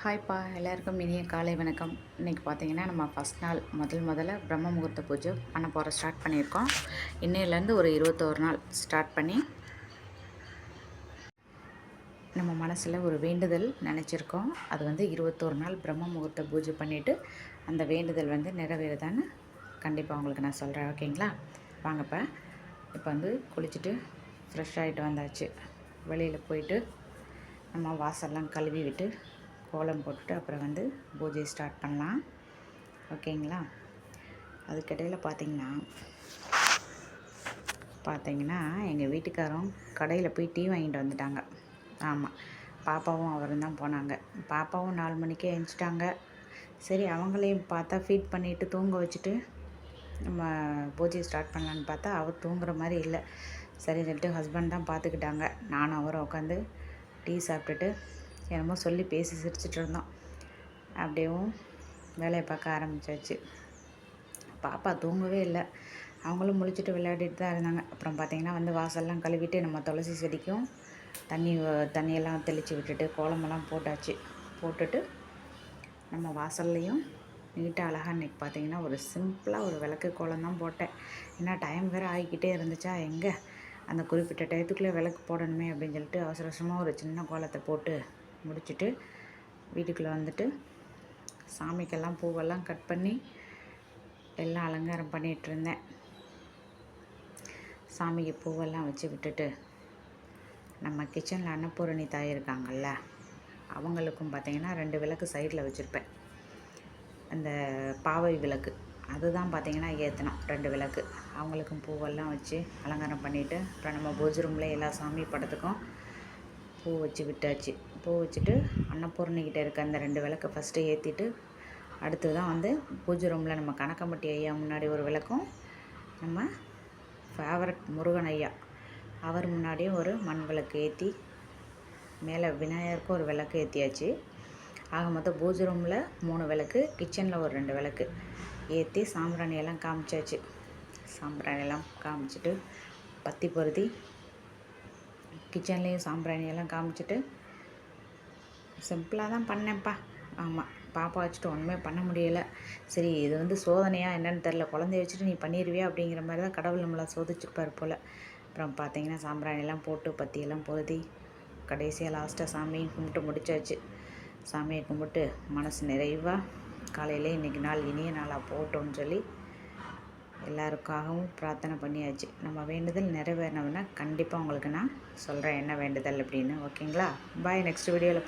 ஹாய்ப்பா எல்லாருக்கும் இனிய காலை வணக்கம். இன்றைக்கி பார்த்தீங்கன்னா நம்ம ஃபஸ்ட் நாள் முதல் முதல்ல பிரம்ம முகூர்த்த பூஜை பண்ண போகிற ஸ்டார்ட் பண்ணியிருக்கோம். இன்னையிலேருந்து ஒரு இருபத்தோரு நாள் ஸ்டார்ட் பண்ணி நம்ம மனசில் ஒரு வேண்டுதல் நினச்சிருக்கோம். அது வந்து இருபத்தோரு நாள் பிரம்ம முகூர்த்த பூஜை பண்ணிவிட்டு அந்த வேண்டுதல் வந்து நிறைவேறுதான்னு கண்டிப்பாக உங்களுக்கு நான் சொல்கிறேன் ஓகேங்களா? வாங்கப்போ இப்போ வந்து குளிச்சுட்டு ஃப்ரெஷ் ஆகிட்டு வந்தாச்சு. வெளியில் போயிட்டு நம்ம வாசல்லாம் கழுவி விட்டு கோலம் போட்டுட்டு அப்புறம் வந்து பூஜை ஸ்டார்ட் பண்ணலாம். ஓகேங்களா? அதுக்கிடையில் பார்த்தீங்கன்னா பார்த்தீங்கன்னா எங்கள் வீட்டுக்காரும் கடையில் போய் டீ வாங்கிட்டு வந்துட்டாங்க. ஆமாம் பாப்பாவும் அவரும் தான் போனாங்க. பாப்பாவும் நாலு மணிக்கே எழுந்துட்டாங்க சரி அவங்களையும் பார்த்தா ஃபீட் பண்ணிவிட்டு தூங்க வச்சுட்டு நம்ம பூஜை ஸ்டார்ட் பண்ணலான்னு பார்த்தா அவர் தூங்குற மாதிரி இல்லை. சரி சொல்லிட்டு ஹஸ்பண்ட் தான் பார்த்துக்கிட்டாங்க. நானும் அவரும் உட்காந்து டீ சாப்பிட்டுட்டு என்னமோ சொல்லி பேசி சிரிச்சிட்டு இருந்தோம் அப்படியும் வேலையை பார்க்க ஆரம்பித்தாச்சு பாப்பா தூங்கவே இல்லை. அவங்களும் முழிச்சிட்டு விளையாடிட்டு தான் இருந்தாங்க. அப்புறம் பார்த்திங்கன்னா வந்து வாசல்லாம் கழுவிட்டு நம்ம துளசி செடிக்கும் தண்ணி தண்ணியெல்லாம் தெளித்து விட்டுட்டு கோலமெல்லாம் போட்டாச்சு. போட்டுட்டு நம்ம வாசல்லையும் நீட்டாக அழகாக இன்றைக்கி பார்த்தீங்கன்னா ஒரு சிம்பிளாக ஒரு விளக்கு கோலம் தான் போட்டேன். ஏன்னா டைம் வேறு ஆகிக்கிட்டே இருந்துச்சா எங்கே? அந்த குறிப்பிட்ட டயத்துக்குள்ளே விளக்கு போடணுமே அப்படின்னு சொல்லிட்டு அவசர அவசரமாக ஒரு சின்ன கோலத்தை போட்டு முடிச்சுட்டு வீட்டுக்குள்ளே வந்துட்டு சாமிக்கெல்லாம் பூவெல்லாம் கட் பண்ணி எல்லாம் அலங்காரம் பண்ணிகிட்ருந்தேன். சாமிக்கு பூவெல்லாம் வச்சு விட்டுட்டு நம்ம கிச்சனில் அன்னபூரணி தாய் இருக்காங்கல்ல அவங்களுக்கும் பார்த்திங்கன்னா ரெண்டு விளக்கு சைடில் வச்சுருப்பேன். அந்த பாவை விளக்கு அதுதான் பார்த்திங்கன்னா ஏற்றினோம் ரெண்டு விளக்கு. அவங்களுக்கும் பூவெல்லாம் வச்சு அலங்காரம் பண்ணிவிட்டு அப்புறம் நம்ம பூஜ் ரூமில் எல்லா சாமி படத்துக்கும் பூ வச்சு விட்டாச்சு பூ வச்சுட்டு அன்னபூர்ணிக்கிட்ட இருக்க அந்த ரெண்டு விளக்கை ஃபஸ்ட்டு ஏற்றிட்டு அடுத்து தான் வந்து பூஜை ரூமில் நம்ம கணக்கம்பட்டி ஐயா முன்னாடி ஒரு விளக்கும் நம்ம ஃபேவரட் முருகன் ஐயா. அவர் முன்னாடியும் ஒரு மண் விளக்கு ஏற்றி மேலே விநாயகருக்கும் ஒரு விளக்கு ஏற்றியாச்சு ஆக மொத்தம் பூஜை ரூமில் மூணு விளக்கு கிச்சனில் ஒரு ரெண்டு விளக்கு ஏற்றி சாம்பிராணியெல்லாம் காமிச்சாச்சு. சாம்பிராணியெல்லாம் காமிச்சிட்டு பத்தி பொருதி கிச்சன்லேயும் சாம்பிராணி எல்லாம் காமிச்சிட்டு சிம்பிளாக தான் பண்ணேன்ப்பா. ஆமாம் பாப்பா வச்சுட்டு ஒன்றுமே பண்ண முடியலை. சரி இது வந்து சோதனையாக என்னென்னு தெரில குழந்தைய வச்சுட்டு நீ பண்ணிடுவியா அப்படிங்கிற மாதிரி தான் கடவுள் நம்மளை சோதிச்சிருப்பார் போல். அப்புறம் பார்த்தீங்கன்னா சாம்பிராணியெல்லாம் போட்டு பத்தியெல்லாம் பொருதி கடைசியாக லாஸ்ட்டாக சாமியும் கும்பிட்டு முடிச்சாச்சு. சாமியை கும்பிட்டு மனசு நிறைவாக காலையில் இன்றைக்கி நாள் இனிய நாளாக போட்டோன்னு சொல்லி எல்லாருக்காகவும் பிரார்த்தனை பண்ணியாச்சு. நம்ம வேண்டுதல் நிறைவேறினோம்னா கண்டிப்பாக உங்களுக்கு நான் சொல்கிறேன் என்ன வேண்டுதல் அப்படின்னு. ஓகேங்களா? பாய் நெக்ஸ்ட் வீடியோவில்